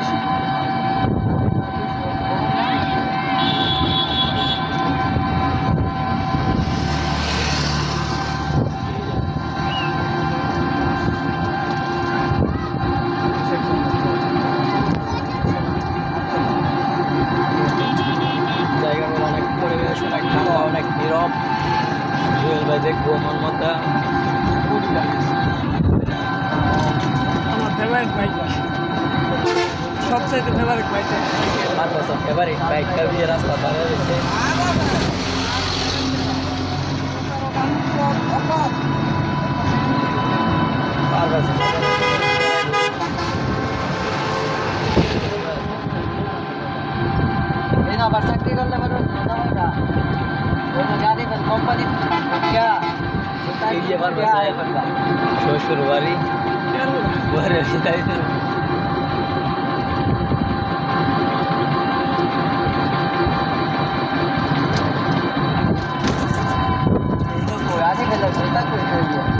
বেশি। অনেক নীরব। জুয়েল ভাই দেখব মন মতো আমার ফেভারিট বাইক সবচাইতে ফেভারিট বাইক আর বছর ফেভারিট বাইকটা দিয়ে রাস্তা পার হয়েছে পার বছর এই না আবার চাকরি করলে আবার মোটামোটা কোনো গাড়ি কোম্পানি এই যে